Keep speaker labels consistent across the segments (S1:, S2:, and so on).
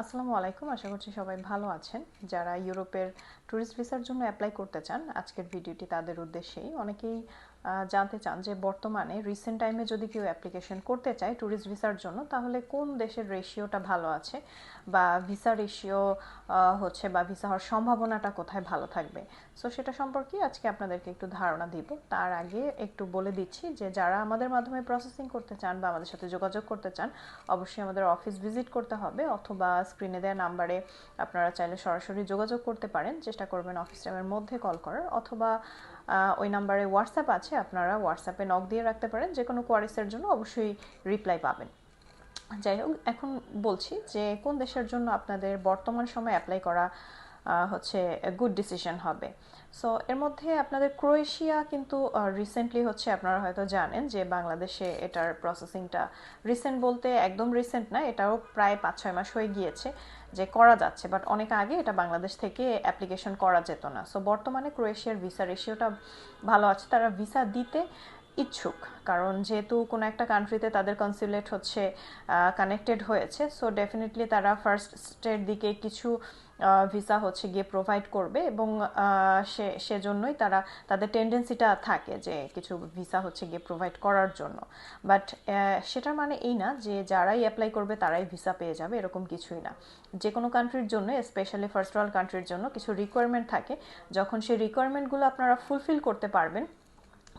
S1: আসসালামু আলাইকুম, আশা করছি সবাই ভালো আছেন। যারা ইউরোপের ট্যুরিস্ট ভিসার জন্য অ্যাপ্লাই করতে চান, আজকের ভিডিওটি তাদের উদ্দেশ্যেই। অনেকেই জানতে চান যে বর্তমানে রিসেন্ট টাইমে যদি কেউ অ্যাপ্লিকেশন করতে চায় ট্যুরিস্ট ভিসার জন্য, তাহলে কোন দেশের রেশিওটা ভালো আছে? বা ভিসা রেশিও হচ্ছে বা ভিসা হওয়ার সম্ভাবনাটা কোথায় ভালো থাকবে? সো সেটা সম্পর্কে আজকে আপনাদেরকে একটু ধারণা দিব। তার আগে একটু বলে দিচ্ছি যে যারা আমাদের মাধ্যমে প্রসেসিং করতে চান বা আমাদের সাথে যোগাযোগ করতে চান, অবশ্যই আমাদের অফিস ভিজিট করতে হবে অথবা স্ক্রিনে দেওয়া নাম্বারে আপনারা চাইলে সরাসরি যোগাযোগ করতে পারেন। চেষ্টা করবেন অফিস টাইমের মধ্যে কল করার অথবা ওই নাম্বারে হোয়াটসঅ্যাপ আছে, আপনারা হোয়াটসঅ্যাপে নক দিয়ে রাখতে পারেন যে কোনো কোয়ারিসের জন্য অবশ্যই রিপ্লাই পাবেন। যাই হোক, এখন বলছি যে কোন দেশের জন্য আপনাদের বর্তমান সময় অ্যাপ্লাই করা হচ্ছে গুড ডিসিশন হবে। সো এর মধ্যে আপনাদের ক্রোয়েশিয়া কিন্তু রিসেন্টলি হচ্ছে আপনারা হয়তো জানেন যে বাংলাদেশে এটার প্রসেসিংটা রিসেন্ট বলতে একদম রিসেন্ট না, এটাও প্রায় পাঁচ ছয় মাস হয়ে গিয়েছে যে করা যাচ্ছে। বাট অনেক আগে এটা বাংলাদেশ থেকে অ্যাপ্লিকেশন করা যেত না। সো বর্তমানে ক্রোয়েশিয়ার ভিসা রেশিওটা ভালো আছে। তারা ভিসা দিতে ইচ্ছুক, কারণ যেহেতু কোনো একটা কান্ট্রিতে তাদের কনসুলেট হচ্ছে কানেক্টেড হয়েছে সো ডেফিনেটলি তারা ফার্স্ট স্টের দিকে কিছু ভিসা হচ্ছে গিয়ে প্রোভাইড করবে এবং সে, সেজন্যই তারা, তাদের টেন্ডেন্সিটা থাকে যে কিছু ভিসা হচ্ছে গিয়ে প্রোভাইড করার জন্য। বাট সেটার মানে এই না যে যারাই অ্যাপ্লাই করবে তারাই ভিসা পেয়ে যাবে, এরকম কিছুই না। যে কোনো কান্ট্রির জন্য স্পেশালি ফার্স্ট ওয়ার্ল্ড কান্ট্রির জন্য কিছু রিকোয়ারমেন্ট থাকে। যখন সেই রিকোয়ারমেন্টগুলো আপনারা ফুলফিল করতে পারবেন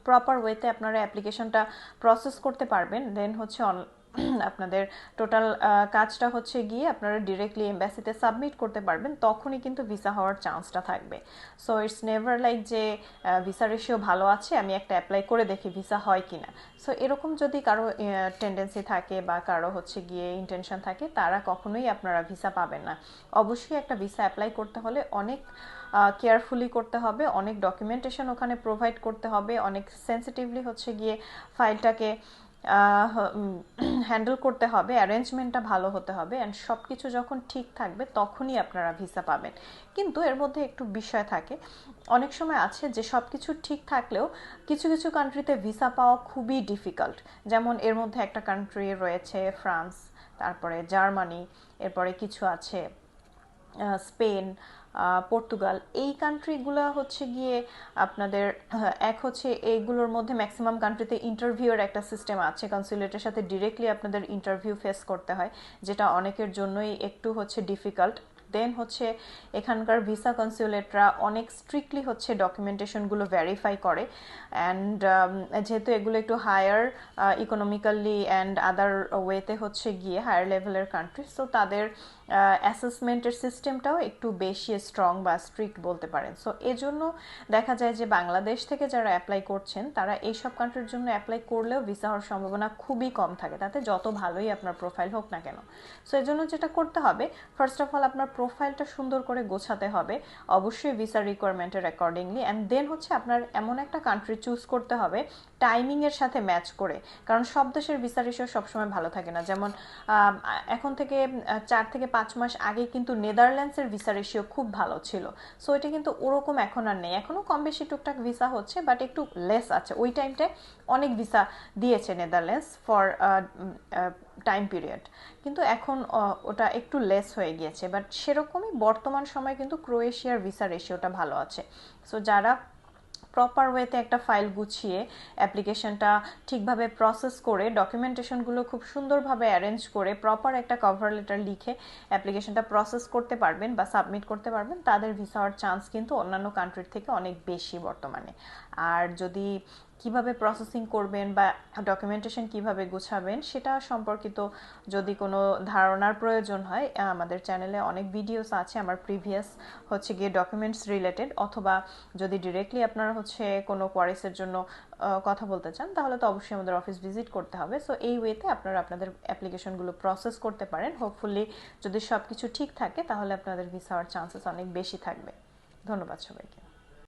S1: প্রপার ওয়েতে আপনারা অ্যাপ্লিকেশনটা প্রসেস করতে পারবেন দেন হচ্ছে আপনাদের টোটাল কাজটা হচ্ছে গিয়ে আপনারা ডিরেক্টলি এম্বাসিতে সাবমিট করতে পারবেন, তখনই কিন্তু ভিসা হওয়ার চান্সটা থাকবে। সো ইটস নেভার লাইক যে ভিসা রেশিও ভালো আছে, আমি একটা অ্যাপ্লাই করে দেখি ভিসা হয় কি না সো এরকম যদি কারও টেন্ডেন্সি থাকে বা কারও হচ্ছে গিয়ে ইন্টেনশন থাকে, তারা কখনোই আপনারা ভিসা পাবেন না। অবশ্যই একটা ভিসা অ্যাপ্লাই করতে হলে অনেক কেয়ারফুলি করতে হবে, অনেক ডকুমেন্টেশন ওখানে প্রোভাইড করতে হবে, অনেক সেন্সিটিভলি হচ্ছে গিয়ে ফাইলটাকে হ্যান্ডেল করতে হবে অ্যারেঞ্জমেন্টটা ভালো হতে হবে অ্যান্ড সব কিছু যখন ঠিক থাকবে তখনই আপনারা ভিসা পাবেন। কিন্তু এর মধ্যে একটু বিষয় থাকে, অনেক সময় আছে যে সব কিছু ঠিক থাকলেও কিছু কিছু কান্ট্রিতে ভিসা পাওয়া খুবই ডিফিকাল্ট যেমন এর মধ্যে একটা কান্ট্রি রয়েছে ফ্রান্স তারপরে জার্মানি এরপরে কিছু আছে স্পেন পর্তুগাল, এই কান্ট্রিগুলো হচ্ছে গিয়ে আপনাদের এক হচ্ছে এইগুলোর মধ্যে ম্যাক্সিমাম কান্ট্রিতে ইন্টারভিউয়ের একটা সিস্টেম আছে কনসুলেটের সাথে ডিরেক্টলি আপনাদের ইন্টারভিউ ফেস করতে হয়, যেটা অনেকের জন্যই একটু হচ্ছে ডিফিকাল্ট দেন হচ্ছে এখানকার ভিসা কনসুলেটরা অনেক স্ট্রিক্টলি হচ্ছে ডকুমেন্টেশনগুলো ভেরিফাই করে অ্যান্ড যেহেতু এগুলো একটু হায়ার ইকোনমিক্যালি অ্যান্ড আদার ওয়েতে হচ্ছে গিয়ে হায়ার লেভেলের কান্ট্রি সো তাদের অ্যাসেসমেন্টের সিস্টেমটাও একটু বেশি স্ট্রং বা স্ট্রিক্ট বলতে পারেন। সো এজন্য দেখা যায় যে বাংলাদেশ থেকে যারা অ্যাপ্লাই করছেন, তারা এইসব কান্ট্রির জন্য অ্যাপ্লাই করলেও ভিসা হওয়ার সম্ভাবনা খুবই কম থাকে। তাতে যত ভালোই আপনার প্রোফাইল হোক না কেন। সো এজন্য যেটা করতে হবে ফার্স্ট অফ অল আপনার প্রোফাইলটা সুন্দর করে গোছাতে হবে, অবশ্যই ভিসা রিকোয়ারমেন্টের অ্যাকর্ডিংলি অ্যান্ড দেন হচ্ছে আপনার এমন একটা কান্ট্রি চুজ করতে হবে টাইমিংয়ের সাথে ম্যাচ করে। কারণ সব দেশের ভিসা রেশিও সবসময় ভালো থাকে না। যেমন এখন থেকে চার থেকে পাঁচ মাস আগে কিন্তু নেদারল্যান্ডসের ভিসা রেশিও খুব ভালো ছিল। সো এটা কিন্তু ওরকম এখন আর নেই। এখনও কম বেশি টুকটাক ভিসা হচ্ছে বাট একটু লেস আছে। ওই টাইমটায় অনেক ভিসা দিয়েছে নেদারল্যান্ডস ফর টাইম পিরিয়ড কিন্তু এখন ওটা একটু লেস হয়ে গিয়েছে। বাট সেরকমই বর্তমান সময় কিন্তু ক্রোয়েশিয়ার ভিসা রেশিওটা ভালো আছে। সো যারা প্রপার ওয়েতে একটা ফাইল গুছিয়ে অ্যাপ্লিকেশনটা ঠিকভাবে প্রসেস করে ডকুমেন্টেশনগুলো খুব সুন্দরভাবে অ্যারেঞ্জ করে প্রপার একটা কভার লেটার লিখে অ্যাপ্লিকেশনটা প্রসেস করতে পারবেন বা সাবমিট করতে পারবেন, তাদের ভিসা হওয়ার চান্স কিন্তু অন্যান্য কান্ট্রির থেকে অনেক বেশি বর্তমানে। আর যদি কীভাবে প্রসেসিং করবেন বা ডকুমেন্টেশন কীভাবে গুছাবেন, সেটা সম্পর্কিত যদি কোনো ধারণার প্রয়োজন হয় আমাদের চ্যানেলে অনেক ভিডিওস আছে। আমার প্রিভিয়াস হচ্ছে গিয়ে ডকুমেন্টস রিলেটেড অথবা যদি ডিরেক্টলি আপনারা হচ্ছে কোনো কোয়ারিসের জন্য কথা বলতে চান, তাহলে তো অবশ্যই আমাদের অফিস ভিজিট করতে হবে। সো এই ওয়েতে আপনারা আপনাদের অ্যাপ্লিকেশনগুলো প্রসেস করতে পারেন। হোপফুলি যদি সব কিছু ঠিক থাকে, তাহলে আপনাদের ভিসা হওয়ার চান্সেস অনেক বেশি থাকবে। ধন্যবাদ সবাইকে।